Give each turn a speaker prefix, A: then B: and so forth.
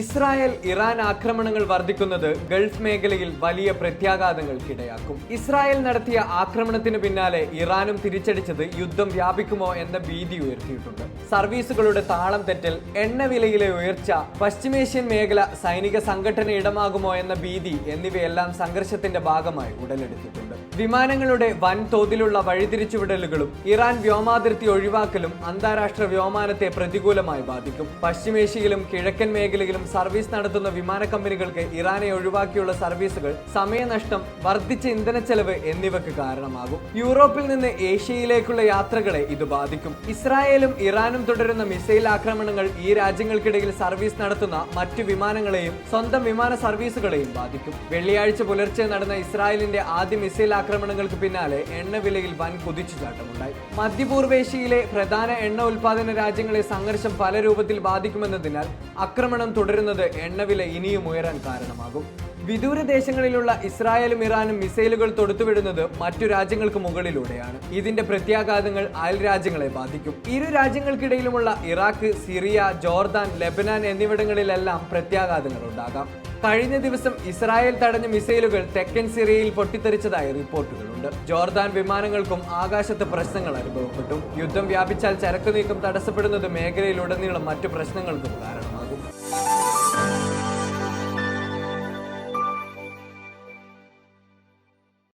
A: Israel Iran ആക്രമണങ്ങൾ വർദ്ധിക്കുന്നത് Gulf മേഖലയിൽ വലിയ പ്രത്യാഘാതങ്ങൾക്കിടയാക്കും. ഇസ്രായേൽ നടത്തിയ ആക്രമണത്തിന് പിന്നാലെ ഇറാനും തിരിച്ചടിച്ചത് യുദ്ധം വ്യാപിക്കുമോ എന്ന ഭീതി ഉയർത്തിയിട്ടുണ്ട്. സർവീസുകളുടെ താളം തെറ്റൽ എണ്ണവിലയിലെ ഉയർച്ച പശ്ചിമേഷ്യൻ മേഖല സൈനിക സംഘടന ഇടമാകുമോ എന്ന ഭീതി എന്നിവയെല്ലാം സംഘർഷത്തിന്റെ ഭാഗമായി ഉടലെടുത്തിട്ടുണ്ട്. വിമാനങ്ങളുടെ വൻ തോതിലുള്ള വഴിതിരിച്ചുവിടലുകളും ഇറാൻ വ്യോമാതിർത്തി ഒഴിവാക്കലും അന്താരാഷ്ട്ര വ്യോമാനത്തെ പ്രതികൂലമായി ബാധിക്കും. പശ്ചിമേഷ്യയിലും കിഴക്കൻ മേഖലയിലും സർവീസ് നടത്തുന്ന വിമാന കമ്പനികൾക്ക് ഇറാനെ ഒഴിവാക്കിയുള്ള സർവീസുകൾ സമയനഷ്ടം വർദ്ധിച്ച ഇന്ധനച്ചെലവ് എന്നിവയ്ക്ക് കാരണമാകും. യൂറോപ്പിൽ നിന്ന് ഏഷ്യയിലേക്കുള്ള യാത്രകളെ ഇത് ബാധിക്കും. ഇസ്രായേലും ഇറാനും തുടരുന്ന മിസൈൽ ആക്രമണങ്ങൾ ഈ രാജ്യങ്ങൾക്കിടയിൽ സർവീസ് നടത്തുന്ന മറ്റു വിമാനങ്ങളെയും സ്വന്തം വിമാന സർവീസുകളെയും ബാധിക്കും. വെള്ളിയാഴ്ച പുലർച്ചെ നടന്ന ഇസ്രായേലിന്റെ ആദ്യ മിസൈൽ ആക്രമണങ്ങൾക്ക് പിന്നാലെ എണ്ണവിലയിൽ വൻ കുതിച്ചുചാട്ടമുണ്ടായി. മധ്യപൂർവേഷ്യയിലെ പ്രധാന എണ്ണ ഉൽപാദന രാജ്യങ്ങളെ സംഘർഷം പല രൂപത്തിൽ ബാധിക്കുമെന്നതിനാൽ ആക്രമണം തുടരുന്നത് എണ്ണവില ഇനിയും ഉയരാൻ കാരണമാകും. വിദൂര ദേശങ്ങളിലുള്ള ഇസ്രായേലും ഇറാനും മിസൈലുകൾ തൊടുത്തുവിടുന്നത് മറ്റു രാജ്യങ്ങൾക്ക് മുകളിലൂടെയാണ്. ഇതിന്റെ പ്രത്യാഘാതങ്ങൾ അയൽ രാജ്യങ്ങളെ ബാധിക്കും. ഇരു രാജ്യങ്ങൾക്കിടയിലുമുള്ള ഇറാഖ് സിറിയ ജോർദാൻ ലെബനാൻ എന്നിവിടങ്ങളിലെല്ലാം പ്രത്യാഘാതങ്ങൾ ഉണ്ടാകാം. കഴിഞ്ഞ ദിവസം ഇസ്രായേൽ തടഞ്ഞ മിസൈലുകൾ തെക്കൻ സിറിയയിൽ പൊട്ടിത്തെറിച്ചതായി റിപ്പോർട്ടുകളുണ്ട്. ജോർദാൻ വിമാനങ്ങൾക്കും ആകാശത്ത് പ്രശ്നങ്ങൾ അനുഭവപ്പെട്ടു. യുദ്ധം വ്യാപിച്ചാൽ ചരക്കു നീക്കം തടസ്സപ്പെടുന്നത് മേഖലയിലുടനീളം മറ്റു പ്രശ്നങ്ങൾക്കും കാരണമാകും.